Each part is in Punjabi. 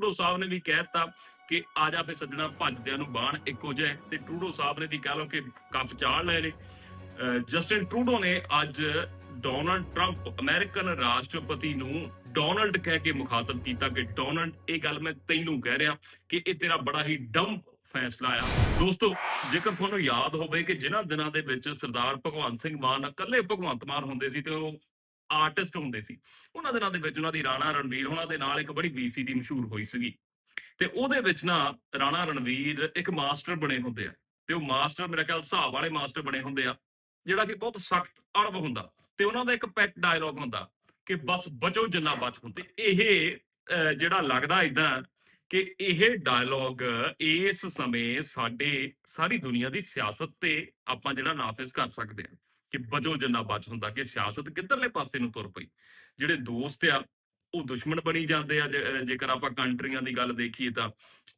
ਟਰੂਡੋ ਸਾਹਿਬ ਨੇ ਵੀ ਕਹਿਤਾ ਕਿ ਆ ਜਾ ਫੇ ਸੱਜਣਾ ਭੱਜਦਿਆਂ ਨੂੰ ਬਾਣ ਇੱਕੋ ਜਿਹਾ ਤੇ ਟਰੂਡੋ ਸਾਹਿਬ ਨੇ ਵੀ ਕਹ ਲਓ ਕਿ ਕੱਪ ਚਾੜ ਲਏ ਨੇ। ਜਸਟਿਨ ਟਰੂਡੋ ਨੇ ਅੱਜ ਡੋਨਲਡ ਟਰੰਪ ਅਮਰੀਕਨ ਰਾਸ਼ਟਰਪਤੀ ਨੂੰ ਡੋਨਲਡ ਕਹਿ ਕੇ ਮੁਖਾਤਬ ਕੀਤਾ ਕਿ ਡੋਨਲਡ, ਇਹ ਗੱਲ ਮੈਂ ਤੈਨੂੰ ਕਹਿ ਰਿਹਾ ਕਿ ਇਹ ਤੇਰਾ ਬੜਾ ਹੀ ਡੰਪ ਫੈਸਲਾ ਆ। ਦੋਸਤੋ, ਜੇਕਰ ਤੁਹਾਨੂੰ ਯਾਦ ਹੋਵੇ ਕਿ ਜਿਨ੍ਹਾਂ ਦਿਨਾਂ ਦੇ ਵਿੱਚ ਸਰਦਾਰ ਭਗਵੰਤ ਸਿੰਘ ਮਾਨ ਇਕੱਲੇ ਭਗਵੰਤ ਮਾਨ ਹੁੰਦੇ ਸੀ ਤੇ ਉਹ ਆਰਟਿਸਟ ਹੁੰਦੇ ਸੀ। ਉਹਨਾਂ ਦਿਨਾਂ ਦੇ ਵਿੱਚ ਉਹਨਾਂ ਦੀ ਰਾਣਾ ਰਣਵੀਰ ਉਹਨਾਂ ਦੇ ਨਾਲ ਇੱਕ ਬੜੀ ਵੀਸੀਡੀ ਮਸ਼ਹੂਰ ਹੋਈ ਸੀਗੀ। ਤੇ ਉਹਦੇ ਵਿੱਚ ਨਾ ਰਾਣਾ ਰਣਵੀਰ ਇੱਕ ਮਾਸਟਰ ਬਣੇ ਹੁੰਦੇ ਆ। ਤੇ ਉਹ ਮਾਸਟਰ ਮੇਰਾ ਖਿਆਲ ਹਿਸਾਬ ਵਾਲੇ ਮਾਸਟਰ ਬਣੇ ਹੁੰਦੇ ਆ, ਜਿਹੜਾ ਕਿ ਬਹੁਤ ਸਖਤ ਅੜਬ ਹੁੰਦਾ। ਤੇ ਉਹਨਾਂ ਦਾ ਇੱਕ ਪੈਟ ਡਾਇਲੌਗ ਹੁੰਦਾ ਕਿ ਬਸ ਬਚੋ ਜਿੰਨਾ ਬਚ ਹੁੰਦੇ ਇਹ ਜਿਹੜਾ ਲੱਗਦਾ ਇਦਾਂ ਕਿ ਇਹ ਡਾਇਲੌਗ ਇਸ ਸਮੇਂ ਸਾਡੇ ਸਾਰੀ ਦੁਨੀਆ ਦੀ ਸਿਆਸਤ ਤੇ ਆਪਾਂ ਜਿਹੜਾ ਨਾਫਿਜ਼ ਕਰ ਸਕਦੇ ਹਾਂ ਕਿ ਬਚੋ ਜਿੰਨਾ ਬਚ ਹੁੰਦਾ, ਕਿ ਸਿਆਸਤ ਕਿੱਧਰਲੇ ਪਾਸੇ ਨੂੰ ਤੁਰ ਪਈ। ਜਿਹੜੇ ਦੋਸਤ ਆ, ਉਹ ਦੁਸ਼ਮਣ ਬਣੀ ਜਾਂਦੇ ਆ ਜੇਕਰ ਆਪਾਂ ਕੰਟਰੀਆਂ ਦੀ ਗੱਲ ਦੇਖੀਏ ਤਾਂ।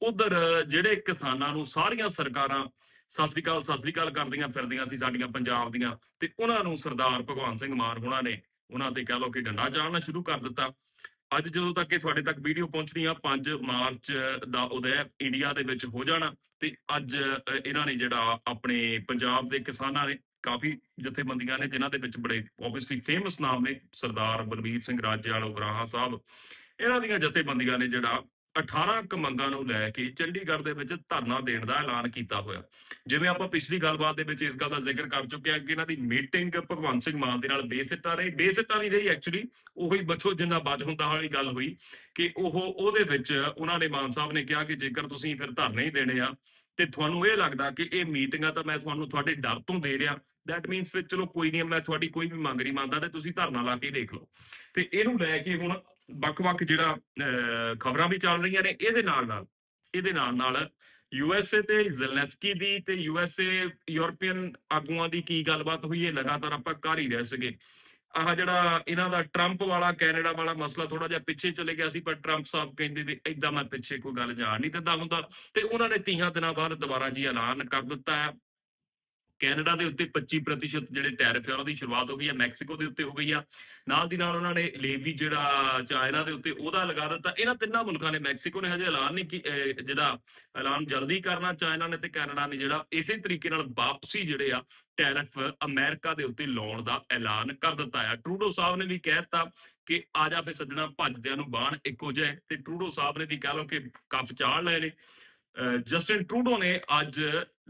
ਉਧਰ ਜਿਹੜੇ ਕਿਸਾਨਾਂ ਨੂੰ ਸਾਰੀਆਂ ਸਰਕਾਰਾਂ ਸਤਿ ਸ੍ਰੀ ਅਕਾਲ, ਸਤਿ ਸ੍ਰੀ ਅਕਾਲ ਕਰਦੀਆਂ ਫਿਰਦੀਆਂ ਸੀ ਸਾਡੀਆਂ ਪੰਜਾਬ ਦੀਆਂ, ਤੇ ਉਹਨਾਂ ਨੂੰ ਸਰਦਾਰ ਭਗਵਾਨ ਸਿੰਘ ਮਾਨ ਹੁਣਾਂ ਨੇ ਉਹਨਾਂ ਤੇ ਕਹ ਲਓ ਕਿ ਡੰਡਾ ਚਾੜਨਾ ਸ਼ੁਰੂ ਕਰ ਦਿੱਤਾ। ਅੱਜ ਜਦੋਂ ਤੱਕ ਇਹ ਤੁਹਾਡੇ ਤੱਕ ਵੀਡੀਓ ਪਹੁੰਚਣੀ ਆ 5 ਮਾਰਚ ਦਾ ਉਦੈ ਇੰਡੀਆ ਦੇ ਵਿੱਚ ਹੋ ਜਾਣਾ, ਤੇ ਅੱਜ ਇਹਨਾਂ ਨੇ ਜਿਹੜਾ ਆਪਣੇ ਪੰਜਾਬ ਦੇ ਕਿਸਾਨਾਂ ਨੇ ਕਾਫੀ ਜਥੇਬੰਦੀਆਂ ਨੇ ਜਿਨ੍ਹਾਂ ਦੇ ਵਿੱਚ ਬੜੇ ਆਬਵੀਅਸਲੀ ਫੇਮਸ ਨਾਮ ਨੇ, ਸਰਦਾਰ ਬਲਬੀਰ ਸਿੰਘ ਰਾਜੇਵਾਲ ਉਗਰਾਹਾਂ ਸਾਹਿਬ। ਇਹਨਾਂ ਦੀਆਂ ਜਥੇਬੰਦੀਆਂ ਨੇ ਜਿਹੜਾ 18 ਕ ਮੰਗਾਂ ਨੂੰ ਲੈ ਕੇ ਚੰਡੀਗੜ੍ਹ ਦੇ ਵਿੱਚ ਧਰਨਾ ਦੇਣ ਦਾ ਐਲਾਨ ਕੀਤਾ ਹੋਇਆ। ਜਿਵੇਂ ਆਪਾਂ ਪਿਛਲੀ ਗੱਲਬਾਤ ਦੇ ਵਿੱਚ ਇਸ ਗੱਲ ਦਾ ਜ਼ਿਕਰ ਕਰ ਚੁੱਕੇ ਹਾਂ ਕਿ ਇਹਨਾਂ ਦੀ ਮੀਟਿੰਗ ਭਗਵੰਤ ਸਿੰਘ ਮਾਨ ਦੇ ਨਾਲ ਬੇਸਿੱਟਾ ਰਹੀ। ਬੇਸਿੱਟਾ ਨਹੀਂ ਰਹੀ ਐਕਚੁਅਲੀ ਉਹੀ ਬਚੋ ਜਿੰਨਾ ਬਚ ਹੁੰਦਾ ਵਾਲੀ ਗੱਲ ਹੋਈ ਕਿ ਉਹ ਉਹਦੇ ਵਿੱਚ ਉਹਨਾਂ ਨੇ ਮਾਨ ਸਾਹਿਬ ਨੇ ਕਿਹਾ ਕਿ ਜੇਕਰ ਤੁਸੀਂ ਫਿਰ ਧਰਨੇ ਹੀ ਦੇਣੇ ਆ ਤੇ ਤੁਹਾਨੂੰ ਇਹ ਲੱਗਦਾ ਕਿ ਇਹ ਮੀਟਿੰਗਾਂ ਤਾਂ ਮੈਂ ਤੁਹਾਨੂੰ ਤੁਹਾਡੇ ਡਰ ਤੋਂ ਦੇ ਰਿਹਾ। ਦੈਟ ਮੀਨਸ ਫਿਰ ਚਲੋ ਕੋਈ ਨਹੀਂ ਮੈਂ ਤੁਹਾਡੀ ਕੋਈ ਵੀ ਮੰਗ ਨਹੀਂ ਮੰਨਦਾ ਤੇ ਤੁਸੀਂ ਧਰਨਾ ਲਾ ਕੇ ਦੇਖ ਲਓ। ਤੇ ਇਹਨੂੰ ਲੈ ਕੇ ਹੁਣ ਵੱਖ-ਵੱਖ ਜਿਹੜਾ ਖਬਰਾਂ ਵੀ ਚੱਲ ਰਹੀਆਂ ਨੇ, ਇਹਦੇ ਨਾਲ ਨਾਲ, ਇਹਦੇ ਨਾਲ ਨਾਲ ਯੂਐਸਏ ਤੇ ਜ਼ੈਲੈਂਸਕੀ ਦੀ ਤੇ ਯੂਐਸਏ ਯੂਰਪੀਅਨ ਆਗੂਆਂ ਦੀ ਕੀ ਗੱਲਬਾਤ ਹੋਈ ਹੈ ਲਗਾਤਾਰ ਆਪਾਂ ਕਰ ਹੀ ਰਹੇ ਸੀਗੇ। ਆਹ ਜਿਹੜਾ ਇਹਨਾਂ ਦਾ ਟਰੰਪ ਵਾਲਾ ਕੈਨੇਡਾ ਵਾਲਾ ਮਸਲਾ ਥੋੜਾ ਜਿਹਾ ਪਿੱਛੇ ਚਲੇ ਗਿਆ ਸੀ, ਪਰ ਟਰੰਪ ਸਾਹਿਬ ਕਹਿੰਦੇ ਵੀ ਇਦਾਂ ਮੈਂ ਪਿੱਛੇ ਕੋਈ ਗੱਲ ਜਾਣ ਨਹੀਂ ਦਿੰਦਾ ਹੁੰਦਾ। ਤੇ ਉਹਨਾਂ ਨੇ 30 ਦਿਨਾਂ ਬਾਅਦ ਦੁਬਾਰਾ ਜੀ ਐਲਾਨ ਕਰ ਦਿੱਤਾ ਹੈ। ਕੈਨੇਡਾ ਦੇ ਉੱਤੇ 25% ਜਿਹੜੇ ਟੈਰਿਫ ਹੈ ਉਹਨਾਂ ਦੀ ਸ਼ੁਰੂਆਤ ਹੋ ਗਈ ਹੈ ਮੈਕਸੀਕੋ ਦੇ ਉੱਤੇ ਹੋ ਗਈ ਆ। ਨਾਲ ਦੀ ਨਾਲ ਉਹਨਾਂ ਨੇ ਲੇਵੀ ਜਿਹੜਾ ਚਾਈਨਾ ਦੇ ਉੱਤੇ ਉਹਦਾ ਲਗਾ ਦਿੱਤਾ। ਇਹਨਾਂ ਤਿੰਨਾਂ ਮੁਲਕਾਂ ਨੇ, ਮੈਕਸੀਕੋ ਨੇ ਹਜੇ ਐਲਾਨ ਨਹੀਂ ਕੀ ਜਿਹੜਾ ਐਲਾਨ ਜਲਦੀ ਕਰਨਾ ਚਾਈਨਾ ਨੇ ਤੇ ਕੈਨੇਡਾ ਨੇ ਜਿਹੜਾ ਇਸੇ ਤਰੀਕੇ ਨਾਲ ਵਾਪਸੀ ਜਿਹੜੇ ਆ, ਟੈਰਿਫ ਅਮਰੀਕਾ ਦੇ ਉੱਤੇ ਲਾਉਣ ਦਾ ਐਲਾਨ ਕਰ ਦਿੱਤਾ ਆ। ਟਰੂਡੋ ਸਾਹਿਬ ਨੇ ਵੀ ਕਹਿ ਦਿੱਤਾ ਕਿ ਆ ਜਾ ਫੇ ਸੱਜਣਾ ਭੱਜਦਿਆਂ ਨੂੰ ਬਾਣ ਇੱਕੋ ਜਿਹਾ ਹੈ। ਤੇ ਟਰੂਡੋ ਸਾਹਿਬ ਨੇ ਵੀ ਕਹ ਲਓ ਕਿ ਕੱਪ ਚਾੜ ਲਏ ਨੇ। ਜਸਟਿਨ ਟਰੂਡੋ ਨੇ ਅੱਜ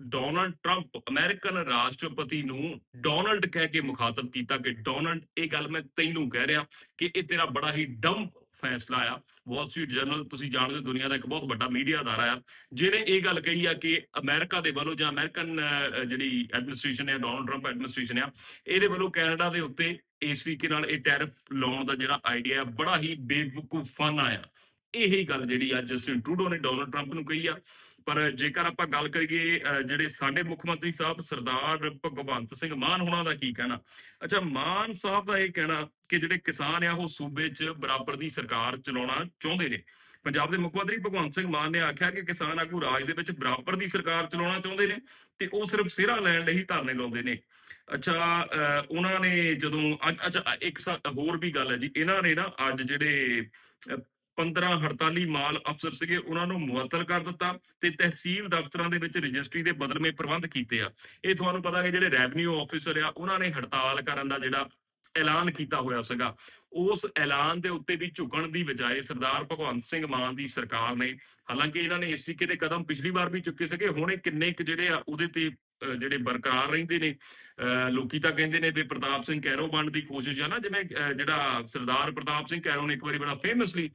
ਡੋਨਲਡ ਟਰੰਪ, ਅਮਰੀਕਨ ਰਾਸ਼ਟਰਪਤੀ ਨੂੰ ਡੋਨਲਡ ਕਹਿ ਕੇ ਮੁਖਾਤਬ ਕੀਤਾ ਕਿ ਡੋਨਲਡ, ਇਹ ਗੱਲ ਮੈਂ ਤੈਨੂੰ ਕਹਿ ਰਿਹਾ ਕਿ ਇਹ ਤੇਰਾ ਬੜਾ ਹੀ ਡੰਪ ਫੈਸਲਾ ਆ। ਵਾਲ ਸਟਰੀਟ ਜਰਨਲ ਤੁਸੀਂ ਜਾਣਦੇ ਹੋ ਦੁਨੀਆ ਦਾ ਇੱਕ ਬਹੁਤ ਵੱਡਾ ਮੀਡੀਆ ਅਦਾਰਾ ਆ, ਜਿਹਨੇ ਇਹ ਗੱਲ ਕਹੀ ਆ ਕਿ ਅਮਰੀਕਾ ਦੇ ਵੱਲੋਂ ਜਾਂ ਅਮਰੀਕਨ ਜਿਹੜੀ ਐਡਮਿਨਿਸਟ੍ਰੇਸ਼ਨ ਹੈ ਡੋਨਲਡ ਟਰੰਪ ਐਡਮਿਨਿਸਟ੍ਰੇਸ਼ਨ ਆ, ਇਹਦੇ ਵੱਲੋਂ ਕੈਨੇਡਾ ਦੇ ਉੱਤੇ ਇਸ ਤਰੀਕੇ ਨਾਲ ਇਹ ਟੈਰਿਫ ਲਾਉਣ ਦਾ ਜਿਹੜਾ ਆਈਡੀਆ ਬੜਾ ਹੀ ਬੇਵਕੂਫਾਨਾ ਆ। ਇਹੀ ਗੱਲ ਜਿਹੜੀ ਅੱਜ ਜਸਟਿਨ ਟਰੂਡੋ ਨੇ ਡੋਨਲਡ ਟਰੰਪ ਨੂੰ ਕਹੀ ਆ। ਪਰ ਜੇਕਰ ਆਪਾਂ ਗੱਲ ਕਰੀਏ ਜਿਹੜੇ ਸਾਡੇ ਮੁੱਖ ਮੰਤਰੀ ਸਾਹਿਬ ਸਰਦਾਰ ਭਗਵੰਤ ਸਿੰਘ ਮਾਨ ਹੁਣਾਂ ਦਾ ਕੀ ਕਹਿਣਾ? ਅੱਛਾ ਮਾਨ ਸਾਹਿਬ ਦਾ ਇਹ ਕਹਿਣਾ ਕਿ ਜਿਹੜੇ ਕਿਸਾਨ ਆ ਉਹ ਸੂਬੇ 'ਚ ਬਰਾਬਰ ਦੀ ਸਰਕਾਰ ਚਲਾਉਣਾ ਚਾਹੁੰਦੇ ਨੇ। ਪੰਜਾਬ ਦੇ ਮੁੱਖ ਮੰਤਰੀ ਭਗਵੰਤ ਸਿੰਘ ਮਾਨ ਨੇ ਆਖਿਆ ਕਿ ਕਿਸਾਨ ਆਗੂ ਰਾਜ ਦੇ ਵਿੱਚ ਬਰਾਬਰ ਦੀ ਸਰਕਾਰ ਚਲਾਉਣਾ ਚਾਹੁੰਦੇ ਨੇ ਤੇ ਉਹ ਸਿਰਫ ਸਿਹਰਾ ਲੈਣ ਲਈ ਧਰਨੇ ਲਾਉਂਦੇ ਨੇ। ਅੱਛਾ ਅਹ, ਉਹਨਾਂ ਨੇ ਜਦੋਂ ਅੱਜ ਅੱਛਾ ਇੱਕ ਹੋਰ ਵੀ ਗੱਲ ਹੈ ਜੀ। ਇਹਨਾਂ ਨੇ ਨਾ ਅੱਜ ਜਿਹੜੇ 15 ਹੜਤਾਲੀ ਮਾਲ ਅਫਸਰ ਸੀਗੇ, ਉਹਨਾਂ ਨੂੰ ਮੁਅੱਤਲ ਕਰ ਦਿੱਤਾ ਤੇ ਤਹਿਸੀਲ ਦਫ਼ਤਰਾਂ ਦੇ ਵਿੱਚ ਰਜਿਸਟਰੀ ਦੇ ਬਦਲਵੇਂ ਪ੍ਰਬੰਧ ਕੀਤੇ ਆ। ਇਹ ਤੁਹਾਨੂੰ ਪਤਾ ਹੈ ਜਿਹੜੇ ਰੈਵਨਿਊ ਆਫੀਸਰ ਆ, ਉਹਨਾਂ ਨੇ ਹੜਤਾਲ ਕਰਨ ਦਾ ਜਿਹੜਾ ਐਲਾਨ ਕੀਤਾ ਹੋਇਆ ਸੀਗਾ, ਉਸ ਐਲਾਨ ਦੇ ਉੱਤੇ ਵੀ ਝੁਕਣ ਦੀ ਬਜਾਏ ਸਰਦਾਰ ਭਗਵੰਤ ਸਿੰਘ ਮਾਨ ਦੀ ਸਰਕਾਰ ਨੇ, ਹਾਲਾਂਕਿ ਇਹਨਾਂ ਨੇ ਇਸ ਤਰੀਕੇ ਦੇ ਕਦਮ ਪਿਛਲੀ ਵਾਰ ਵੀ ਚੁੱਕੇ ਸੀਗੇ, ਹੁਣੇ ਕਿੰਨੇ ਕੁ ਜਿਹੜੇ ਆ, ਉਹਦੇ ਤੇ ਜਿਹੜੇ ਬਰਕਰਾਰ ਰਹਿੰਦੇ ਨੇ ਅਹ, ਲੋਕੀ ਤਾਂ ਕਹਿੰਦੇ ਨੇ ਵੀ ਪ੍ਰਤਾਪ ਸਿੰਘ ਕੈਰੋ ਬਣਨ ਦੀ ਕੋਸ਼ਿਸ਼ ਆ ਨਾ ਜਿਵੇਂ ਜਿਹੜਾ ਸਰਦਾਰ ਪ੍ਰਤਾਪ ਸਿੰਘ ਕੈਰੋ ਨੇ ਇੱਕ ਵਾਰੀ ਬੜਾ ਫੇਮਸਲੀ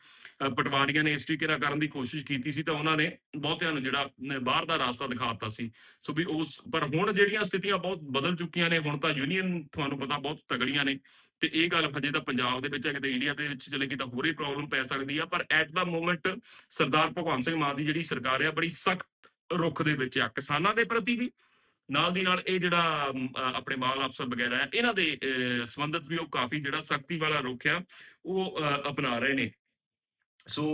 ਪਟਵਾਰੀਆਂ ਨੇ ਇਸ ਤਰੀਕੇ ਨਾਲ ਕਰਨ ਦੀ ਕੋਸ਼ਿਸ਼ ਕੀਤੀ ਸੀ ਤਾਂ ਉਹਨਾਂ ਨੇ ਬਹੁਤਿਆਂ ਨੂੰ ਜਿਹੜਾ ਬਾਹਰ ਦਾ ਰਾਸਤਾ ਦਿਖਾਤਾ ਸੀ। ਸੋ ਵੀ ਉਸ ਪਰ ਹੁਣ ਜਿਹੜੀਆਂ ਸਥਿਤੀਆਂ ਬਹੁਤ ਬਦਲ ਚੁੱਕੀਆਂ ਨੇ ਹੁਣ ਤਾਂ ਯੂਨੀਅਨ ਤੁਹਾਨੂੰ ਪਤਾ ਬਹੁਤ ਤਗੜੀਆਂ ਨੇ ਤੇ ਇਹ ਗੱਲ ਹਜੇ ਤਾਂ ਪੰਜਾਬ ਦੇ ਵਿੱਚ ਹੈ ਕਿਤੇ ਇੰਡੀਆ ਦੇ ਵਿੱਚ ਚਲੇ ਗਈ ਤਾਂ ਹੋਰ ਹੀ ਪ੍ਰੋਬਲਮ ਪੈ ਸਕਦੀ ਆ ਪਰ at the moment Sardar Bhagwant Singh Mann ਦੀ ਜਿਹੜੀ ਸਰਕਾਰ ਆ ਬੜੀ ਸਖਤ ਰੁਖ ਦੇ ਵਿੱਚ ਆ। ਕਿਸਾਨਾਂ ਦੇ ਪ੍ਰਤੀ ਵੀ ਨਾਲ ਦੀ ਨਾਲ ਇਹ ਜਿਹੜਾ ਆਪਣੇ ਮਾਲ ਅਫਸਰ ਵਗੈਰਾ ਹੈ ਇਹਨਾਂ ਦੇ ਅ, ਸੰਬੰਧਿਤ ਵੀ ਉਹ ਕਾਫੀ ਜਿਹੜਾ ਸਖਤੀ ਵਾਲਾ ਰੁਖ ਆ ਉਹ ਅਪਣਾ ਰਹੇ ਨੇ। ਸੋ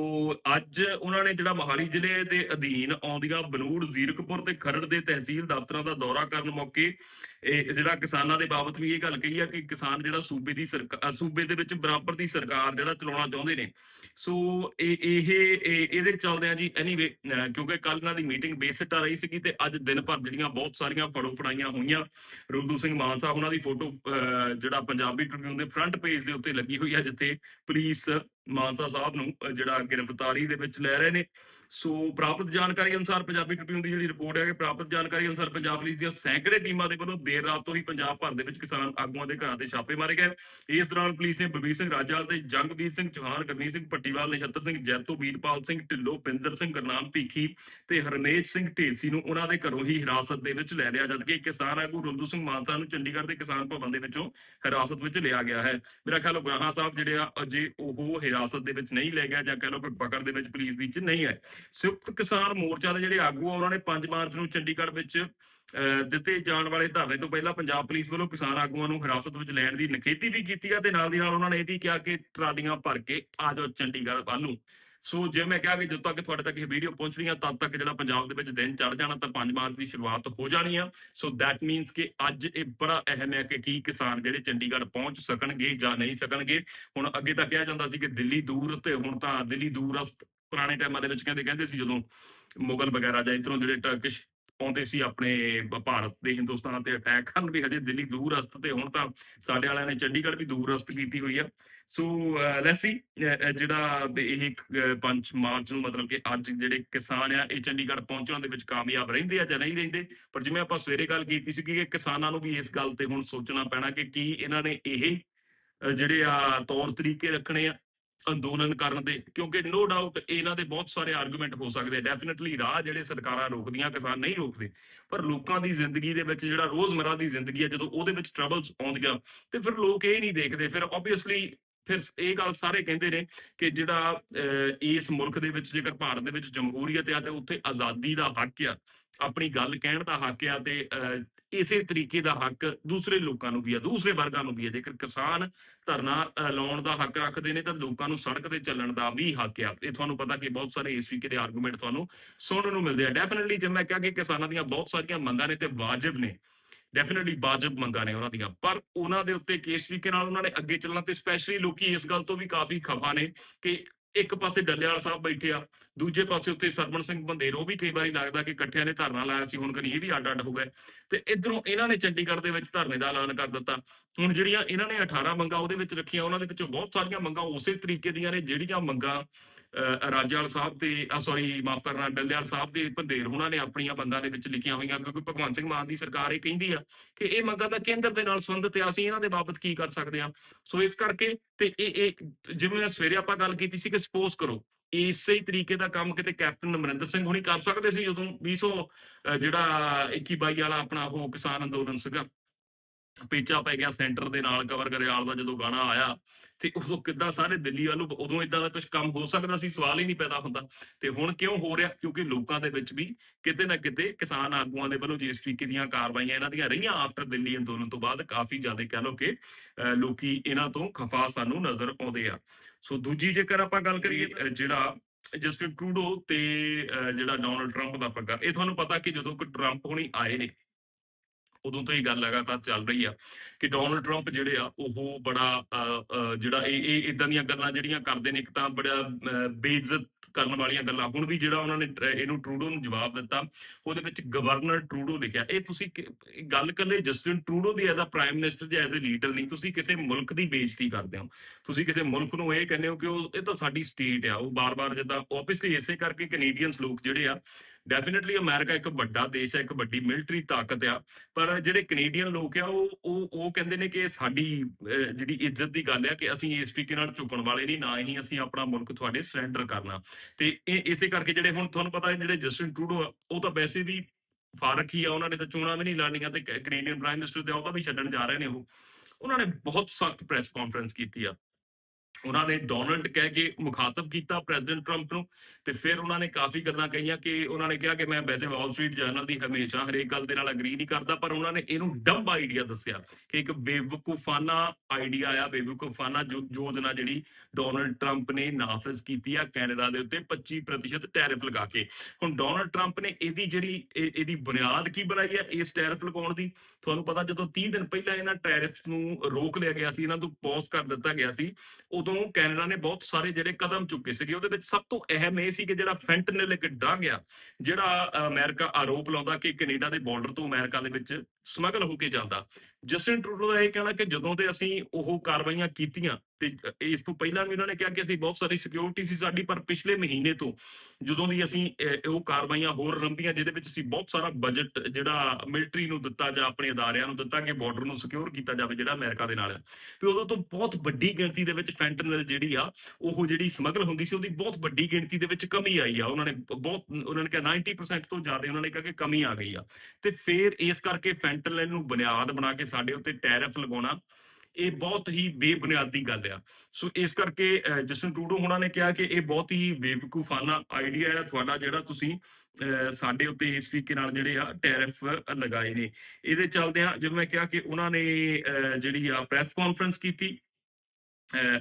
ਅੱਜ ਉਹਨਾਂ ਨੇ ਜਿਹੜਾ ਮੋਹਾਲੀ ਜ਼ਿਲ੍ਹੇ ਦੇ ਅਧੀਨ ਆਉਂਦੀਆਂ ਬਨੂੜ ਜ਼ੀਰਕਪੁਰ ਤੇ ਖਰੜ ਦੇ ਤਹਿਸੀਲ ਦਫ਼ਤਰਾਂ ਦਾ ਦੌਰਾ ਕਰਨ ਮੌਕੇ ਇਹ ਜਿਹੜਾ ਕਿਸਾਨਾਂ ਦੇ ਬਾਬਤ ਵੀ ਇਹ ਗੱਲ ਕਹੀ ਆ ਕਿ ਕਿਸਾਨ ਜਿਹੜਾ ਸੂਬੇ ਦੀ ਸਰਕਾਰ ਸੂਬੇ ਦੇ ਵਿੱਚ ਬਰਾਬਰ ਦੀ ਸਰਕਾਰ ਜਿਹੜਾ ਚਲਾਉਣਾ ਚਾਹੁੰਦੇ ਨੇ। ਸੋ ਇਹ ਇਹ ਇਹਦੇ ਚੱਲਦੇ ਆ ਜੀ ਐਨੀਵੇ ਕਿਉਂਕਿ ਕੱਲ ਇਹਨਾਂ ਦੀ ਮੀਟਿੰਗ ਬੇਸਿਕ ਆ ਰਹੀ ਸੀਗੀ ਤੇ ਅੱਜ ਦਿਨ ਭਰ ਜਿਹੜੀਆਂ ਬਹੁਤ ਸਾਰੀਆਂ ਫੜੋ ਫੜਾਈਆਂ ਹੋਈਆਂ। ਰੁਲਦੂ ਸਿੰਘ ਮਾਨ ਸਾਹਿਬ ਉਹਨਾਂ ਦੀ ਫੋਟੋ ਜਿਹੜਾ ਪੰਜਾਬੀ ਟ੍ਰਿਬਿਊਨ ਦੇ ਫਰੰਟ ਪੇਜ ਦੇ ਉੱਤੇ ਲੱਗੀ ਹੋਈ ਹੈ ਜਿੱਥੇ ਪੁਲਿਸ ਮਾਨਸਾ ਸਾਹਿਬ ਨੂੰ ਜਿਹੜਾ ਗ੍ਰਿਫਤਾਰੀ ਦੇ ਵਿੱਚ ਲੈ ਰਹੇ ਨੇ। ਸੋ ਪ੍ਰਾਪਤ ਜਾਣਕਾਰੀ ਅਨੁਸਾਰ ਪੰਜਾਬੀ ਟ੍ਰਿਬਿਊਨ ਦੀ ਜਿਹੜੀ ਰਿਪੋਰਟ ਹੈ ਕਿ ਪ੍ਰਾਪਤ ਜਾਣਕਾਰੀ ਅਨੁਸਾਰ ਪੰਜਾਬ ਪੁਲਿਸ ਦੀਆਂ ਸੈਂਕੜੇ ਟੀਮਾਂ ਦੇ ਵੱਲੋਂ ਦੇਰ ਰਾਤ ਤੋਂ ਹੀ ਪੰਜਾਬ ਭਰ ਦੇ ਵਿੱਚ ਕਿਸਾਨ ਆਗੂਆਂ ਦੇ ਘਰਾਂ ਤੇ ਛਾਪੇ ਮਾਰੇ ਗਏ। ਇਸ ਦੌਰਾਨ ਪੁਲਿਸ ਨੇ ਬਲਬੀਰ ਸਿੰਘ ਰਾਜਾ ਤੇ ਜੰਗਵੀਰ ਸਿੰਘ ਚੌਹਾਨ, ਗਰਮੀਤ ਸਿੰਘ ਪੱਟੀਵਾਲ, ਨਛੱਤਰ ਸਿੰਘ ਜੈਤੋ, ਵੀਰਪਾਲ ਸਿੰਘ ਢਿੱਲੋਂ, ਪਿੰਦਰ ਸਿੰਘ ਗਰਨਾਮ ਭੀਖੀ ਤੇ ਹਰਨੇਜ ਸਿੰਘ ਢੇਸੀ ਨੂੰ ਉਹਨਾਂ ਦੇ ਘਰੋਂ ਹੀ ਹਿਰਾਸਤ ਦੇ ਵਿੱਚ ਲੈ ਲਿਆ, ਜਦਕਿ ਕਿਸਾਨ ਆਗੂ ਰੰਦੂ ਸਿੰਘ ਮਾਨਸਾ ਨੂੰ ਚੰਡੀਗੜ੍ਹ ਦੇ ਕਿਸਾਨ ਭਵਨ ਦੇ ਵਿੱਚੋਂ ਹਿਰਾਸਤ ਵਿੱਚ ਲਿਆ ਗਿਆ ਹੈ। ਮੇਰਾ ਖਿਆਲ ਉਗਰਾਹਾਂ ਸਾਹਿਬ ਜਿਹੜੇ ਆ, ਅਜੇ ਉਹ ਹਿਰਾਸਤ ਦੇ ਵਿੱਚ ਨਹੀਂ ਲੈ ਗਿਆ ਜਾਂ ਕਹਿ ਲਓ ਕਿ ਪਕੜ ਦੇ ਵਿੱਚ ਪੁਲਿਸ ਦੀ ਚ ਨਹੀਂ ਹੈ ਸੰਯੁਕਤ ਕਿਸਾਨ ਮੋਰਚਾ ਦੇ ਜਿਹੜੇ ਆਗੂ ਆ, ਉਹਨਾਂ ਨੇ 5 ਮਾਰਚ ਨੂੰ ਚੰਡੀਗੜ੍ਹ ਵਿੱਚ ਦਿੱਤੇ ਜਾਣ ਵਾਲੇ ਧਰਨੇ ਤੋਂ ਪਹਿਲਾਂ ਪੰਜਾਬ ਪੁਲਿਸ ਵੱਲੋਂ ਕਿਸਾਨ ਆਗੂਆਂ ਨੂੰ ਹਿਰਾਸਤ ਵਿੱਚ ਲੈਣ ਦੀ ਨਿਖੇਧੀ ਵੀ ਕੀਤੀ ਆ ਤੇ ਨਾਲ ਦੀ ਨਾਲ ਉਹਨਾਂ ਨੇ ਇਹ ਵੀ ਕਿਹਾ ਕਿ ਟਰਾਲੀਆਂ ਭਰ ਕੇ ਆ ਜਾਓ ਚੰਡੀਗੜ੍ਹ ਵੱਲ ਨੂੰ। ਸੋ ਜੇ ਮੈਂ ਕਿਹਾ ਕਿ ਜਦੋਂ ਤੱਕ ਤੁਹਾਡੇ ਤੱਕ ਇਹ ਵੀਡੀਓ ਪਹੁੰਚਣੀ ਆ, ਤਦ ਤੱਕ ਜਿਹੜਾ ਪੰਜਾਬ ਦੇ ਵਿੱਚ ਦਿਨ ਚੜ ਜਾਣਾ ਤਾਂ 5 ਮਾਰਚ ਦੀ ਸ਼ੁਰੂਆਤ ਹੋ ਜਾਣੀ ਆ। ਸੋ ਦੈਟ ਮੀਨਸ ਕਿ ਅੱਜ ਇਹ ਬੜਾ ਅਹਿਮ ਹੈ ਕਿ ਕੀ ਕਿਸਾਨ ਜਿਹੜੇ ਚੰਡੀਗੜ੍ਹ ਪਹੁੰਚ ਸਕਣਗੇ ਜਾਂ ਨਹੀਂ ਸਕਣਗੇ। ਹੁਣ ਅੱਗੇ ਤਾਂ ਕਿਹਾ ਜਾਂਦਾ ਸੀ ਕਿ ਦਿੱਲੀ ਦੂਰ ਤੇ ਹੁਣ ਤਾਂ ਦਿੱਲੀ ਦੂਰ ਪੁਰਾਣੇ ਟਾਈਮਾਂ ਦੇ ਵਿੱਚ ਕਹਿੰਦੇ ਕਹਿੰਦੇ ਸੀ ਜਦੋਂ ਮੁਗਲ ਵਗੈਰਾ ਜਾਂ ਇਧਰੋਂ ਜਿਹੜੇ ਟਰਕਿਸ਼ ਆਉਂਦੇ ਸੀ ਆਪਣੇ ਭਾਰਤ ਦੇ ਹਿੰਦੁਸਤਾਨ ਤੇ ਅਟੈਕ ਕਰਨ ਵੀ ਹਜੇ ਦਿੱਲੀ ਦੂਰ ਅਸਤ ਤੇ ਹੁਣ ਤਾਂ ਸਾਡੇ ਵਾਲਿਆਂ ਨੇ ਚੰਡੀਗੜ੍ਹ ਵੀ ਦੂਰ ਅਸਤ ਕੀਤੀ ਹੋਈ ਆ। ਸੋ ਲੈਟਸ ਸੀ ਜਿਹੜਾ ਇਹ ਇੱਕ, 5 ਮਾਰਚ ਨੂੰ ਮਤਲਬ ਕਿ ਅੱਜ ਜਿਹੜੇ ਕਿਸਾਨ ਆ ਇਹ ਚੰਡੀਗੜ੍ਹ ਪਹੁੰਚਣ ਦੇ ਵਿੱਚ ਕਾਮਯਾਬ ਰਹਿੰਦੇ ਆ ਜਾਂ ਨਹੀਂ ਰਹਿੰਦੇ। ਪਰ ਜਿਵੇਂ ਆਪਾਂ ਸਵੇਰੇ ਗੱਲ ਕੀਤੀ ਸੀ ਕਿ ਕਿਸਾਨਾਂ ਨੂੰ ਵੀ ਇਸ ਗੱਲ ਤੇ ਹੁਣ ਸੋਚਣਾ ਪੈਣਾ ਕਿ ਕੀ ਇਹਨਾਂ ਨੇ ਇਹ ਜਿਹੜੇ ਆ ਤੌਰ ਤਰੀਕੇ ਰੱਖਣੇ ਆ। ਅੰਦੋਲਨ ਕਰਨ ਦੇ ਕਿਉਂਕਿ ਨੋ ਡਾਊਟ ਇਹਨਾਂ ਦੇ ਬਹੁਤ ਸਾਰੇ ਆਰਗੂਮੈਂਟ ਹੋ ਸਕਦੇ ਡੈਫੀਨਿਟਲੀ ਰਾਹ ਜਿਹੜੇ ਸਰਕਾਰਾਂ ਰੋਕਦੀਆਂ ਕਿਸਾਨ ਨਹੀਂ ਰੋਕਦੇ। ਪਰ ਲੋਕਾਂ ਦੀ ਜ਼ਿੰਦਗੀ ਦੇ ਵਿੱਚ ਜਿਹੜਾ ਰੋਜ਼ਮਰਾ ਦੀ ਜ਼ਿੰਦਗੀ ਹੈ ਜਦੋਂ ਉਹਦੇ ਵਿੱਚ ਟਰਬਲਸ ਆਉਂਦੀਆਂ ਤੇ ਫਿਰ ਲੋਕ ਇਹ ਨਹੀਂ ਦੇਖਦੇ। ਫਿਰ ਆਬਵੀਅਸਲੀ ਫਿਰ ਇਹ ਗੱਲ ਸਾਰੇ ਕਹਿੰਦੇ ਨੇ ਕਿ ਜਿਹੜਾ ਅਹ, ਇਸ ਮੁਲਕ ਦੇ ਵਿੱਚ ਜੇਕਰ ਭਾਰਤ ਦੇ ਵਿੱਚ ਜਮਹੂਰੀਅਤ ਆ ਤੇ ਉੱਥੇ ਆਜ਼ਾਦੀ ਦਾ ਹੱਕ ਆ। ਆਪਣੀ ਗੱਲ ਕਹਿਣ ਦਾ ਹੱਕ ਆ ਤੇ ਅਹ, ਇਸੇ ਤਰੀਕੇ ਦਾ ਹੱਕ ਦੂਸਰੇ ਲੋਕਾਂ ਨੂੰ ਵੀ ਆ, ਦੂਸਰੇ ਵਰਗਾਂ ਨੂੰ ਵੀ ਆ। ਜੇਕਰ ਕਿਸਾਨ ਧਰਨਾ ਲਾਉਣ ਦਾ ਹੱਕ ਰੱਖਦੇ ਨੇ, ਤਾਂ ਲੋਕਾਂ ਨੂੰ ਸੜਕ ਤੇ ਚੱਲਣ ਦਾ ਵੀ ਹੱਕ ਆ। ਇਹ ਤੁਹਾਨੂੰ ਪਤਾ ਕਿ ਬਹੁਤ ਸਾਰੇ ਇਸ ਤਰੀਕੇ ਦੇ ਆਰਗੂਮੈਂਟ ਤੁਹਾਨੂੰ ਸੁਣਨ ਨੂੰ ਮਿਲਦੇ ਆ। ਡੈਫੀਨਿਟਲੀ ਜਿਵੇਂ ਮੈਂ ਕਿਹਾ ਕਿ ਕਿਸਾਨਾਂ ਦੀਆਂ ਬਹੁਤ ਸਾਰੀਆਂ ਮੰਗਾਂ ਨੇ ਤੇ ਵਾਜਬ ਨੇ ਡੈਫੀਨਿਟਲੀ ਵਾਜਬ ਮੰਗਾਂ ਨੇ ਉਹਨਾਂ ਦੀਆਂ। ਪਰ ਉਹਨਾਂ ਦੇ ਉੱਤੇ ਕਿਸ ਤਰੀਕੇ ਨਾਲ ਉਹਨਾਂ ਨੇ ਅੱਗੇ ਚੱਲਣਾ, ਤੇ ਸਪੈਸ਼ਲੀ ਲੋਕੀ ਇਸ ਗੱਲ ਤੋਂ ਵੀ ਕਾਫੀ ਖਫਾ ਨੇ ਕਿ ਇੱਕ ਪਾਸੇ ਡੱਲੇਵਾਲ ਸਾਹਿਬ ਬੈਠੇ ਆ, ਦੂਜੇ ਪਾਸੇ ਉੱਤੇ ਸਰਵਣ ਸਿੰਘ ਬੰਦੇਰ ਉਹ ਵੀ ਕਈ ਵਾਰੀ ਲੱਗਦਾ ਕਿ ਇਕੱਠਿਆਂ ਨੇ ਧਰਨਾ ਲਾਇਆ ਸੀ, ਹੁਣ ਕਰੀ ਇਹ ਵੀ ਅੱਡ ਅੱਡ ਹੋ ਗਏ। ਤੇ ਇਧਰੋਂ ਇਹਨਾਂ ਨੇ ਚੰਡੀਗੜ੍ਹ ਦੇ ਵਿੱਚ ਧਰਨੇ ਦਾ ਐਲਾਨ ਕਰ ਦਿੱਤਾ। ਹੁਣ ਜਿਹੜੀਆਂ ਇਹਨਾਂ ਨੇ 18 ਮੰਗਾਂ ਉਹਦੇ ਵਿੱਚ ਰੱਖੀਆਂ, ਉਹਨਾਂ ਦੇ ਵਿੱਚੋਂ ਬਹੁਤ ਸਾਰੀਆਂ ਮੰਗਾਂ ਉਸੇ ਤਰੀਕੇ ਦੀਆਂ ਨੇ, ਜਿਹੜੀਆਂ ਮੰਗਾਂ ਅਹ, ਸਾਹਿਬ ਤੇ ਸੌਰੀ ਮਾਫ ਕਰਨਾ ਡੱਲੇਵਾਲ ਸਾਹਿਬ ਦੇ ਭੰਦੇਰ ਉਹਨਾਂ ਨੇ ਆਪਣੀਆਂ ਬੰਦਾਂ ਦੇ ਵਿੱਚ ਲਿਖੀਆਂ ਹੋਈਆਂ ਕਿਉਂਕਿ ਭਗਵੰਤ ਸਿੰਘ ਮਾਨ ਦੀ ਸਰਕਾਰ ਇਹ ਕਹਿੰਦੀ ਆ ਕਿ ਇਹ ਮੰਗਾਂ ਦਾ ਕੇਂਦਰ ਦੇ ਨਾਲ ਸੰਬੰਧਿਤ ਆ ਅਸੀਂ ਇਹਨਾਂ ਦੇ ਬਾਬਤ ਕੀ ਕਰ ਸਕਦੇ ਆ? ਸੋ ਇਸ ਕਰਕੇ ਤੇ ਇਹ ਇਹ ਜਿਵੇਂ ਸਵੇਰੇ ਆਪਾਂ ਗੱਲ ਕੀਤੀ ਸੀ ਕਿ ਸਪੋਜ਼ ਕਰੋ ਇਸੇ ਤਰੀਕੇ ਦਾ ਕੰਮ ਕਿਤੇ ਕੈਪਟਨ ਅਮਰਿੰਦਰ ਸਿੰਘ ਹੁਣੀ ਕਰ ਸਕਦੇ ਸੀ ਜਦੋਂ 200 ਅਹ, ਜਿਹੜਾ 21 22 ਵਾਲਾ ਆਪਣਾ ਉਹ ਕਿਸਾਨ ਅੰਦੋਲਨ ਸੀਗਾ। ਪੇਚਾ ਪੈ ਗਿਆ ਸੈਂਟਰ ਦੇ ਨਾਲ ਕਵਰ ਕਰਿਆਲ ਦਾ ਜਦੋਂ ਗਾਣਾ ਆਇਆ ਤੇ ਉਦੋਂ ਕਿੱਦਾਂ ਸਾਰੇ ਦਿੱਲੀ ਵੱਲੋਂ ਉਦੋਂ ਇਦਾਂ ਦਾ ਕੁਝ ਕੰਮ ਹੋ ਸਕਦਾ ਸੀ ਸਵਾਲ ਹੀ ਨਹੀਂ ਪੈਦਾ ਹੁੰਦਾ। ਤੇ ਹੁਣ ਕਿਉਂ ਹੋ ਰਿਹਾ? ਕਿਉਂਕਿ ਲੋਕਾਂ ਦੇ ਵਿੱਚ ਵੀ ਕਿਤੇ ਨਾ ਕਿਤੇ ਕਿਸਾਨ ਆਗੂਆਂ ਦੇ ਵੱਲੋਂ ਜਿਸ ਤਰੀਕੇ ਦੀਆਂ ਕਾਰਵਾਈਆਂ ਇਹਨਾਂ ਦੀਆਂ ਰਹੀਆਂ ਆਫਟਰ ਦਿੱਲੀ ਅੰਦੋਲਨ ਤੋਂ ਬਾਅਦ ਕਾਫੀ ਜ਼ਿਆਦਾ ਕਹਿ ਲਓ ਕਿ ਅਹ, ਲੋਕੀ ਇਹਨਾਂ ਤੋਂ ਖਫਾ ਸਾਨੂੰ ਨਜ਼ਰ ਆਉਂਦੇ ਆ। ਸੋ ਦੂਜੀ ਜੇਕਰ ਆਪਾਂ ਗੱਲ ਕਰੀਏ ਜਿਹੜਾ ਜਸਟਿਨ ਟਰੂਡੋ ਤੇ ਅਹ, ਜਿਹੜਾ ਡੋਨਲਡ ਟਰੰਪ ਦਾ ਪੱਗਾ ਇਹ ਤੁਹਾਨੂੰ ਪਤਾ ਕਿ ਜਦੋਂ ਕਿ ਟਰੰਪ ਹੁਣੀ ਆਏ ਨੇ ਉਦੋਂ ਤੋਂ ਹੀ ਗੱਲ ਲਗਾਤਾਰ ਚੱਲ ਰਹੀ ਆ ਕਿ ਡੋਨਲਡ ਟਰੰਪ ਜਿਹੜੇ ਆ, ਉਹ ਬੜਾ ਜਿਹੜਾ ਇਹ ਇਹ ਇਦਾਂ ਦੀਆਂ ਗੱਲਾਂ ਜਿਹੜੀਆਂ ਕਰਦੇ ਨੇ, ਇੱਕ ਤਾਂ ਬੜਾ ਬੇਇੱਜ਼ਤ ਕਰਨ ਵਾਲੀਆਂ ਗੱਲਾਂ। ਹੁਣ ਵੀ ਜਿਹੜਾ ਉਹਨਾਂ ਨੇ ਇਹਨੂੰ ਟਰੂਡੋ ਨੂੰ ਜਵਾਬ ਦਿੱਤਾ, ਉਹਦੇ ਵਿੱਚ ਗਵਰਨਰ ਟਰੂਡੋ ਲਿਖਿਆ। ਇਹ ਤੁਸੀਂ ਕਿ- ਇਹ ਗੱਲ ਕੱਲੇ ਜਸਟਿਨ ਟਰੂਡੋ ਦੀ ਐਜ਼ ਅ ਪ੍ਰਾਈਮ ਮਿਨਿਸਟਰ ਜਾਂ ਐਜ਼ ਅ ਲੀਡਰ ਨਹੀਂ, ਤੁਸੀਂ ਕਿਸੇ ਮੁਲਕ ਦੀ ਬੇਇੱਜ਼ਤੀ ਕਰਦੇ ਹੋ। ਤੁਸੀਂ ਕਿਸੇ ਮੁਲਕ ਨੂੰ ਇਹ ਕਹਿੰਦੇ ਹੋ ਕਿ ਉਹ, ਇਹ ਤਾਂ ਸਾਡੀ ਸਟੇਟ ਆ, ਉਹ ਬਾਰ-ਬਾਰ ਜਿੱਦਾਂ ਆਬਵੀਅਸਲੀ ਇਸੇ ਕਰਕੇ ਕੈਨੇਡੀਅਨਸ ਲੋਕ ਜਿਹੜੇ ਆ ਡੈਫੀਨਿਟਲੀ ਅਮਰੀਕਾ ਇੱਕ ਵੱਡਾ ਦੇਸ਼ ਹੈ, ਇੱਕ ਵੱਡੀ ਮਿਲਟਰੀ ਤਾਕਤ ਆ। ਪਰ ਜਿਹੜੇ ਕੈਨੇਡੀਅਨ ਲੋਕ ਆ, ਉਹ ਉਹ ਉਹ ਕਹਿੰਦੇ ਨੇ ਕਿ ਸਾਡੀ ਜਿਹੜੀ ਇੱਜ਼ਤ ਦੀ ਗੱਲ ਆ ਕਿ ਅਸੀਂ ਇਸ ਤਰੀਕੇ ਨਾਲ ਝੁਕਣ ਵਾਲੇ ਨਹੀਂ, ਨਾ ਹੀ ਅਸੀਂ ਆਪਣਾ ਮੁਲਕ ਤੁਹਾਡੇ ਸਰੈਂਡਰ ਕਰਨਾ। ਤੇ ਇਹ, ਇਸੇ ਕਰਕੇ ਜਿਹੜੇ ਹੁਣ ਤੁਹਾਨੂੰ ਪਤਾ ਹੈ ਜਿਹੜੇ ਜਸਟਿਨ ਟਰੂਡੋ ਆ, ਉਹ ਤਾਂ ਵੈਸੇ ਵੀ ਫਾਰਕ ਹੀ ਆ, ਉਹਨਾਂ ਨੇ ਤਾਂ ਚੋਣਾਂ ਵੀ ਨਹੀਂ ਲੜਨੀਆਂ ਤੇ ਕੈਨੇਡੀਅਨ ਪ੍ਰਾਈਮ ਮਿਨਿਸਟਰ ਦੇ ਉਹਦਾ ਵੀ ਛੱਡਣ ਜਾ ਰਹੇ ਨੇ ਉਹ। ਉਹਨਾਂ ਨੇ ਬਹੁਤ ਸਖਤ ਪ੍ਰੈਸ ਕਾਨਫਰੰਸ ਕੀਤੀ ਆ। ਉਹਨਾਂ ਨੇ ਡੋਨਲਡ ਕਹਿ ਕੇ ਮੁਖਾਤਬ ਕੀਤਾ ਪ੍ਰੈਜ਼ੀਡੈਂਟ ਟਰੰਪ ਨੂੰ, ਤੇ ਫਿਰ ਉਹਨਾਂ ਨੇ ਕਾਫੀ ਗੱਲਾਂ ਕਹੀਆਂ ਕਿ ਉਹਨਾਂ ਨੇ ਕਿਹਾ ਕਿ ਮੈਂ ਵੈਸੇ ਵਾਲ ਸਟਰੀਟ ਜਰਨਲ ਦੀ ਹਮੇਸ਼ਾ ਹਰੇਕ ਗੱਲ ਦੇ ਨਾਲ ਅਗਰੀ ਨਹੀਂ ਕਰਦਾ, ਪਰ ਉਹਨਾਂ ਨੇ ਇਹਨੂੰ ਡੰਬ ਆਈਡੀਆ ਦੱਸਿਆ ਕਿ ਇੱਕ ਬੇਵਕੂਫਾਨਾ ਆਈਡੀਆ ਆ, ਬੇਵਕੂਫਾਨਾ ਯੋਜਨਾ ਜਿਹੜੀ ਡੋਨਲਡ ਟਰੰਪ ਨੇ ਨਾਫਜ਼ ਕੀਤੀ ਆ ਕੈਨੇਡਾ ਦੇ ਉੱਤੇ 25% ਟੈਰਿਫ ਲਗਾ ਕੇ। ਹੁਣ ਡੋਨਲਡ ਟਰੰਪ ਨੇ ਇਹਦੀ ਜਿਹੜੀ ਇਹਦੀ ਬੁਨਿਆਦ ਕੀ ਬਣਾਈ ਹੈ ਇਸ ਟੈਰਿਫ ਲਗਾਉਣ ਦੀ? ਤੁਹਾਨੂੰ ਪਤਾ ਜਦੋਂ 30 ਦਿਨ ਪਹਿਲਾਂ ਇਹਨਾਂ ਟੈਰਿਫ ਨੂੰ ਰੋਕ ਲਿਆ ਗਿਆ ਸੀ, ਇਹਨਾਂ ਤੋਂ ਪੌਜ਼ ਕਰ ਦਿੱਤਾ ਗਿਆ ਸੀ, ਉਦੋਂ ਕੈਨੇਡਾ ਨੇ ਬਹੁਤ ਸਾਰੇ ਜਿਹੜੇ ਕਦਮ ਚੁੱਕੇ ਸੀਗੇ ਉਹਦੇ ਵਿੱਚ ਸਭ ਤੋਂ ਅਹਿਮ ਇਹ ਸੀ ਕਿ ਜਿਹੜਾ ਫੈਂਟਨਲ ਇੱਕ ਡਰੱਗ ਆ ਜਿਹੜਾ ਅ, ਅਮਰੀਕਾ ਆਰੋਪ ਲਾਉਂਦਾ ਕਿ ਕੈਨੇਡਾ ਦੇ ਬਾਰਡਰ ਤੋਂ ਅਮਰੀਕਾ ਦੇ ਵਿੱਚ ਸਮਗਲ ਹੋ ਕੇ ਜਾਂਦਾ। ਜਸਟਿਨ ਟਰੂਡੋ ਦਾ ਇਹ ਕਹਿਣਾ ਕਿ ਜਦੋਂ ਦੇ ਅਸੀਂ ਉਹ ਕਾਰਵਾਈਆਂ ਕੀਤੀਆਂ ਤੇ ਇਸ ਤੋਂ ਪਹਿਲਾਂ ਵੀ ਉਹਨਾਂ ਨੇ ਕਿਹਾ ਕਿ ਅਸੀਂ ਬਹੁਤ ਸਾਰੀ ਸਿਕਿਉਰਿਟੀ ਸੀ ਸਾਡੀ, ਪਰ ਪਿਛਲੇ ਮਹੀਨੇ ਤੋਂ ਜਦੋਂ ਦੀ ਅਸੀਂ ਉਹ ਕਾਰਵਾਈਆਂ ਹੋਰ ਰੰਭੀਆਂ, ਜਿਹਦੇ ਵਿੱਚ ਅਸੀਂ ਬਹੁਤ ਸਾਰਾ ਬਜਟ ਜਿਹੜਾ ਮਿਲਟਰੀ ਨੂੰ ਦਿੱਤਾ ਜਾਂ ਆਪਣੇ ਅਦਾਰਿਆਂ ਨੂੰ ਦਿੱਤਾ ਕਿ ਬਾਰਡਰ ਨੂੰ ਸਿਕਿਉਰ ਕੀਤਾ ਜਾਵੇ ਜਿਹੜਾ ਅਮਰੀਕਾ ਦੇ ਨਾਲ। ਹੈ ਤੇ ਉਦੋਂ ਤੋਂ ਬਹੁਤ ਵੱਡੀ ਗਿਣਤੀ ਦੇ ਵਿੱਚ ਫੈਂਟਨਲ ਜਿਹੜੀ ਆ, ਉਹ ਜਿਹੜੀ ਸਮਗਲ ਹੁੰਦੀ ਸੀ, ਉਹਦੀ ਬਹੁਤ ਵੱਡੀ ਗਿਣਤੀ ਦੇ ਵਿੱਚ ਕਮੀ ਆਈ ਆ। ਉਹਨਾਂ ਨੇ ਬਹੁਤ, ਉਹਨਾਂ ਨੇ ਕਿਹਾ 90% ਤੋਂ ਜ਼ਿਆਦਾ, ਉਹਨਾਂ ਨੇ ਕਿਹਾ ਕਿ ਕਮੀ ਆ ਗਈ ਆ। ਤੇ ਫੇਰ ਇਸ ਕਰਕੇ ਫੈਂਟਨਲ ਨੂੰ ਬੁਨਿਆਦ ਬਣਾ ਕੇ ਸਾਡੇ ਉੱਤੇ ਟੈਰਿਫ ਲਗਾਉਣਾ ਇਹ ਬਹੁਤ ਹੀ ਬੇਬੁਨਿਆਦੀ ਗੱਲ ਆ। ਸੋ ਇਸ ਕਰਕੇ ਅਹ, ਜਸਟਿਨ ਹੁਣਾਂ ਨੇ ਕਿਹਾ ਕਿ ਇਹ ਬਹੁਤ ਹੀ ਬੇਵਕੂਫਾਨਾ ਆਈਡੀਆ ਹੈ ਤੁਹਾਡਾ ਜਿਹੜਾ ਤੁਸੀਂ ਸਾਡੇ ਉੱਤੇ ਇਸ ਤਰੀਕੇ ਨਾਲ ਜਿਹੜੇ ਆ ਟੈਰਿਫ ਲਗਾਏ ਨੇ। ਇਹਦੇ ਚੱਲਦੇ ਜਦੋਂ ਮੈਂ ਕਿਹਾ ਕਿ ਉਹਨਾਂ ਨੇ ਜਿਹੜੀ ਆ ਪ੍ਰੈਸ ਕਾਨਫਰੰਸ ਕੀਤੀ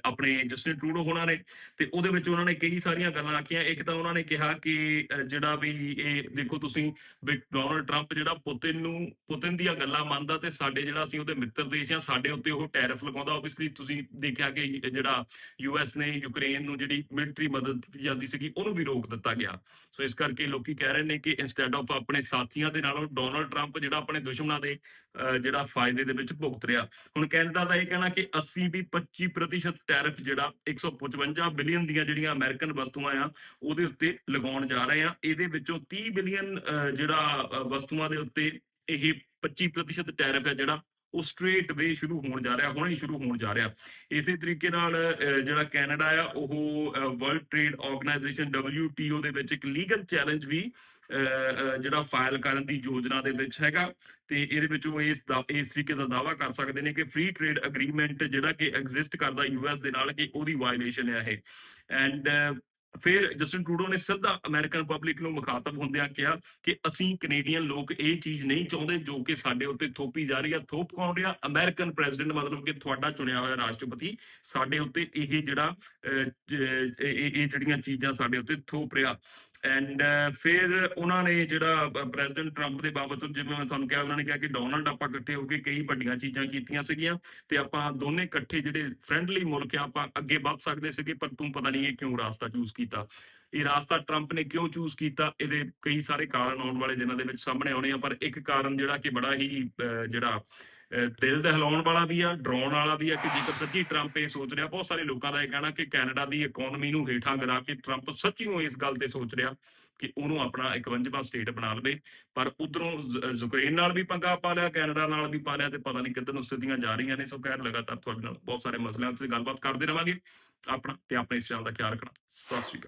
ਆਪਣੇ ਜਸਟਿਨ ਟਰੂਡੋ ਹੋਣਾ ਨੇ ਤੇ ਉਹਦੇ ਵਿੱਚ ਉਹਨਾਂ ਨੇ ਕਈ ਸਾਰੀਆਂ ਗੱਲਾਂ ਆਖੀਆਂ। ਇੱਕ ਤਾਂ ਉਹਨਾਂ ਨੇ ਕਿਹਾ ਕਿ ਜਿਹੜਾ ਵੀ ਇਹ ਦੇਖੋ ਤੁਸੀਂ ਡੋਨਲਡ ਟਰੰਪ ਜਿਹੜਾ ਪੁਤਿਨ ਨੂੰ, ਪੁਤਿਨ ਦੀਆਂ ਗੱਲਾਂ ਮੰਨਦਾ ਤੇ ਸਾਡੇ ਜਿਹੜਾ ਅਸੀਂ ਉਹਦੇ ਮਿੱਤਰ ਦੇਸ਼ ਆ ਸਾਡੇ ਉੱਤੇ ਉਹ ਟੈਰਿਫ ਲਗਾਉਂਦਾ। ਆਬਵੀਅਸਲੀ ਤੁਸੀਂ ਦੇਖਿਆ ਕਿ ਜਿਹੜਾ ਯੂਐਸ ਨੇ ਯੂਕਰੇਨ ਨੂੰ ਜਿਹੜੀ ਮਿਲਟਰੀ ਮਦਦ ਦਿੱਤੀ ਜਾਂਦੀ ਸੀਗੀ, ਉਹਨੂੰ ਵੀ ਰੋਕ ਦਿੱਤਾ ਗਿਆ। ਸੋ ਇਸ ਕਰਕੇ ਲੋਕੀ ਕਹਿ ਰਹੇ ਨੇ ਕਿ ਇਨਸਟੈਡ ਆਫ ਆਪਣੇ ਸਾਥੀਆਂ ਦੇ ਨਾਲੋਂ ਡੋਨਲਡ ਟਰੰਪ ਜਿਹੜਾ ਆਪਣੇ ਦੁਸ਼ਮਣਾਂ ਦੇ ਜਿਹੜਾ ਫਾਇਦੇ ਦੇ ਵਿੱਚ ਭੁਗਤ ਰਿਹਾ। ਹੁਣ ਕੈਨੇਡਾ ਦਾ ਇਹ ਕਹਿਣਾ ਕਿ 80 ਵੀ 25% ਟੈਰਿਫ ਜਿਹੜਾ 155 ਬਿਲੀਅਨ ਦੀਆਂ ਜਿਹੜੀਆਂ ਅਮਰੀਕਨ ਵਸਤੂਆਂ ਆ, ਉਹਦੇ ਉੱਤੇ ਲਗਾਉਣ ਜਾ ਰਹੇ ਆ। ਇਹਦੇ ਵਿੱਚੋਂ 30 ਬਿਲੀਅਨ ਜਿਹੜਾ ਵਸਤੂਆਂ ਦੇ ਉੱਤੇ ਇਹ 25% ਟੈਰਿਫ ਹੈ ਜਿਹੜਾ, ਉਹ ਸਟ੍ਰੇਟ ਵੇ ਸ਼ੁਰੂ ਹੋਣ ਜਾ ਰਿਹਾ, ਹੁਣੇ ਹੀ ਸ਼ੁਰੂ ਹੋਣ ਜਾ ਰਿਹਾ। ਇਸੇ ਤਰੀਕੇ ਨਾਲ ਜਿਹੜਾ ਕੈਨੇਡਾ ਆ, ਉਹ ਵਰਲਡ ਟ੍ਰੇਡ ਆਰਗੇਨਾਈਜੇਸ਼ਨ WTO ਦੇ ਵਿੱਚ ਇੱਕ ਲੀਗਲ ਚੈਲੰਜ ਵੀ ਜਿਹੜਾ ਫਾਈਲ ਕਰਨ ਦੀ ਯੋਜਨਾ ਦੇ ਵਿੱਚ ਹੈਗਾ ਤੇ ਇਹਦੇ ਵਿੱਚ ਉਹ ਇਸ ਦਾ ਇਸ ਤਰੀਕੇ ਦਾ ਦਾਵਾ ਕਰ ਸਕਦੇ ਨੇ ਕਿ ਫ੍ਰੀ ਟ੍ਰੇਡ ਅਗਰੀਮੈਂਟ ਜਿਹੜਾ ਕਿ ਐਗਜ਼ਿਸਟ ਕਰਦਾ ਯੂਐਸ ਦੇ ਨਾਲ ਕਿ ਉਹਦੀ ਵਾਇਲੇਸ਼ਨ ਹੈ ਇਹ। ਐਂਡ ਫਿਰ ਜਸਟਿਨ ਟਰੂਡੋ ਨੇ ਸਿੱਧਾ ਅਮਰੀਕਨ ਪਬਲਿਕ ਨੂੰ ਮੁਖਾਤਬ ਹੁੰਦਿਆਂ ਕਿਹਾ ਕਿ ਅਸੀਂ ਕੈਨੇਡੀਅਨ ਲੋਕ ਇਹ ਚੀਜ਼ ਨਹੀਂ ਚਾਹੁੰਦੇ ਜੋ ਕਿ ਸਾਡੇ ਉੱਤੇ ਥੋਪੀ ਜਾ ਰਹੀ ਆ ਥੋਪ ਕੌਣ ਰਿਹਾ? ਅਮਰੀਕਨ ਪ੍ਰੈਜ਼ੀਡੈਂਟ ਮਤਲਬ ਕਿ ਤੁਹਾਡਾ ਚੁਣਿਆ ਹੋਇਆ ਰਾਸ਼ਟਰਪਤੀ ਸਾਡੇ ਉੱਤੇ ਇਹ ਜਿਹੜਾ ਅਹ, ਇਹ ਜਿਹੜੀਆਂ ਚੀਜ਼ਾਂ ਸਾਡੇ ਉੱਤੇ ਥੋਪ ਰਿਹਾ। ਐਂਡ uh, ਫਿਰ ਉਹਨਾਂ ਨੇ ਜਿਹੜਾ ਪ੍ਰੈਜ਼ੀਡੈਂਟ ਟਰੰਪ ਦੇ ਬਾਬਤ ਜਿਵੇਂ ਮੈਂ ਤੁਹਾਨੂੰ ਕਿਹਾ ਉਹਨਾਂ ਨੇ ਕਿਹਾ ਕਿ ਡੋਨਲਡ ਆਪਾਂ ਇਕੱਠੇ ਹੋ ਕੇ ਕਈ ਵੱਡੀਆਂ ਚੀਜ਼ਾਂ ਕੀਤੀਆਂ ਸੀਗੀਆਂ ਤੇ ਆਪਾਂ ਦੋਨੇ ਇਕੱਠੇ ਜਿਹੜੇ ਫ੍ਰੈਂਡਲੀ ਮੁਲਕ ਆ ਆਪਾਂ ਅੱਗੇ ਵੱਧ ਸਕਦੇ ਸੀਗੇ ਪਰ ਤੂੰ ਪਤਾ ਨਹੀਂ ਇਹ ਕਿਉਂ ਰਾਸਤਾ ਚੂਜ਼ ਕੀਤਾ? ਇਹ ਰਾਸਤਾ ਟਰੰਪ ਨੇ ਕਿਉਂ ਚੂਜ਼ ਕੀਤਾ? ਇਹਦੇ ਕਈ ਸਾਰੇ ਕਾਰਨ ਆਉਣ ਵਾਲੇ ਦਿਨਾਂ ਦੇ ਵਿੱਚ ਸਾਹਮਣੇ ਆਉਣੇ ਆ ਪਰ ਇੱਕ ਕਾਰਨ ਜਿਹੜਾ ਕਿ ਬੜਾ ਹੀ ਅਹ, ਜਿਹੜਾ ਦਿਲ ਦਹਿਲਾਉਣ ਵਾਲਾ ਵੀ ਆ, ਡਰਾਉਣ ਵਾਲਾ ਵੀ ਆ ਕਿ ਜੇਕਰ ਸੱਚੀ ਟਰੰਪ ਇਹ ਸੋਚ ਰਿਹਾ, ਬਹੁਤ ਸਾਰੇ ਲੋਕਾਂ ਦਾ ਇਹ ਕਹਿਣਾ ਕਿ ਕੈਨੇਡਾ ਦੀ ਇਕਨੋਮੀ ਨੂੰ ਹੇਠਾਂ ਗਿਰਾ ਕੇ ਟਰੰਪ ਸੱਚੀ ਨੂੰ ਇਸ ਗੱਲ ਤੇ ਸੋਚ ਰਿਹਾ ਕਿ ਉਹਨੂੰ ਆਪਣਾ 51ਵਾਂ ਸਟੇਟ ਬਣਾ ਲਵੇ। ਪਰ ਉਧਰੋਂ ਯੂਕਰੇਨ ਨਾਲ ਵੀ ਪੰਗਾ ਪਾ ਲਿਆ ਕੈਨੇਡਾ ਨਾਲ ਵੀ ਪਾ ਲਿਆ ਤੇ ਪਤਾ ਨਹੀਂ ਕਿੱਧਰ ਨੂੰ ਸਥਿਤੀਆਂ ਜਾ ਰਹੀਆਂ ਨੇ। ਸੋ ਖੈਰ, ਲਗਾਤਾਰ ਤੁਹਾਡੇ ਨਾਲ ਬਹੁਤ ਸਾਰੇ ਮਸਲਿਆਂ ਉੱਤੇ ਗੱਲਬਾਤ ਕਰਦੇ ਰਵਾਂਗੇ। ਆਪਣਾ ਤੇ ਆਪਣੇ ਇਸ ਚੈਨਲ ਦਾ ਖਿਆਲ ਰੱਖਣਾ। ਸਤਿ ਸ਼੍ਰੀ ਅਕਾਲ।